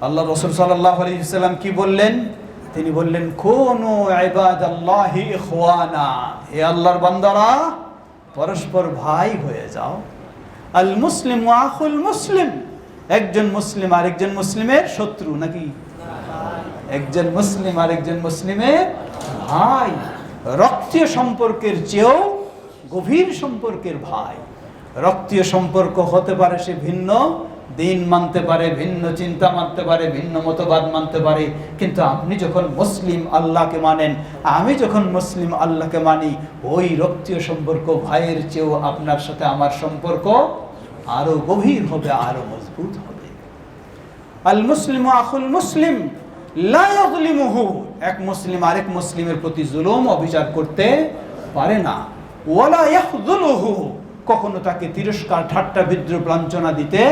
আল্লাহ রসুল সাল্লাহ আলাইসাল্লাম কি বললেন? তিনি বললেন, কোনো হে আল্লাহর বান্দারা, পরস্পর ভাই হয়ে যাও। আল মুসলিম আখুল মুসলিম। একজন মুসলিম আরেকজন মুসলিমের শত্রু নাকি? একজন মুসলিম আরেকজন মুসলিমের ভাই। রক্তীয় সম্পর্কের চেয়েও গভীর সম্পর্কের ভাই। রক্তীয় সম্পর্ক হতে পারে সে ভিন্ন দিন মানতে পারে, ভিন্ন চিন্তা মানতে পারে, ভিন্ন মতবাদ মানতে পারে। কিন্তু আপনি যখন মুসলিম আল্লাহকে মানেন, আমি যখন মুসলিম আল্লাহকে মানি, ওই রক্তীয় সম্পর্ক ভাইয়ের চেয়েও আপনার সাথে আমার সম্পর্ক আরও গভীর হবে, আরও মজবুত হবে। আল মুসলিম আখুল মুসলিম লা ইয়াযলিমুহু এক মুসলিম আরেক মুসলিমের প্রতি জুলুম, অবিচার করতে পারে না। ওয়ালা কখনো তাকে তিরস্কার, ঠাট্টা, বিদ্রুপ, লাঞ্ছনা দিতে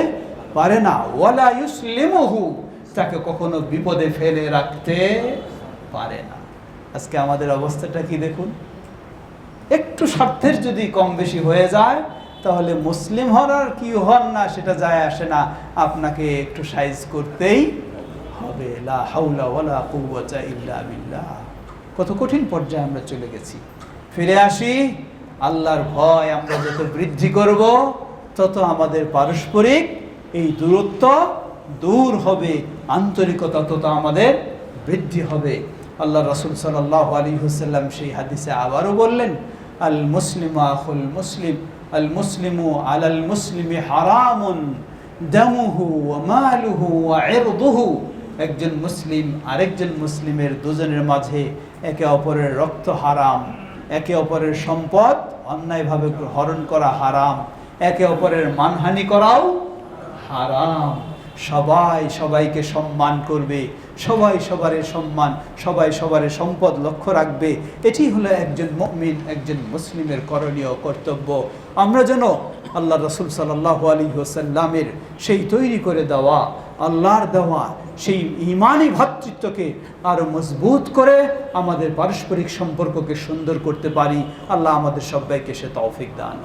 পারে না। ওয়ালা ইউসলিমুহু, তাকে কখনো বিপদে ফেলে রাখতে পারে না। আজকে আমাদের অবস্থাটা কি দেখুন? একটু স্বার্থের যদি কম বেশি হয়ে যায়, তাহলে মুসলিম হন আর কি হন না, সেটা যায় আসে না। আপনাকে একটু সাইজ করতেই হবে। লা হাউলা ওয়ালা কুওয়াতা ইল্লা বিল্লাহ। কত কঠিন পর্যায়ে আমরা চলে গেছি। ফিরে আসি, আল্লাহর ভয় আমরা যত বৃদ্ধি করব, তত আমাদের পারস্পরিক এই দূরত্ব দূর হবে, আন্তরিকতা তত আমাদের বৃদ্ধি হবে। আল্লাহ রসুল সাল্লাহ আলী হুসাল্লাম সেই হাদিসে আবারও বললেন, আল মুসলিম আখুল মুসলিম, আল মুসলিমু আলাল মুসলিমি হারামুন, দামুহু মালুহু ওয়া ইরদুহু। একজন মুসলিম আরেকজন মুসলিমের দুজনের মাঝে একে অপরের রক্ত হারাম, একে অপরের সম্পদ অন্যায়ভাবে হরণ করা হারাম, একে অপরের মানহানি করাও হারাম। সবাই সবাইকে সম্মান করবে, সবাই সবারের সম্মান, সবাই সবারের সম্পদ লক্ষ্য রাখবে। এটি হলো একজন মমিন, একজন মুসলিমের করণীয় কর্তব্য। আমরা যেন আল্লাহ রসুল সাল্লাহ আলী হোসাল্লামের সেই তৈরি করে দেওয়া, আল্লাহর দেওয়া, সেই ইমানি ভ্রাতৃত্বকে আরও মজবুত করে আমাদের পারস্পরিক সম্পর্ককে সুন্দর করতে পারি। আল্লাহ আমাদের সবাইকে সে তৌফিক দান।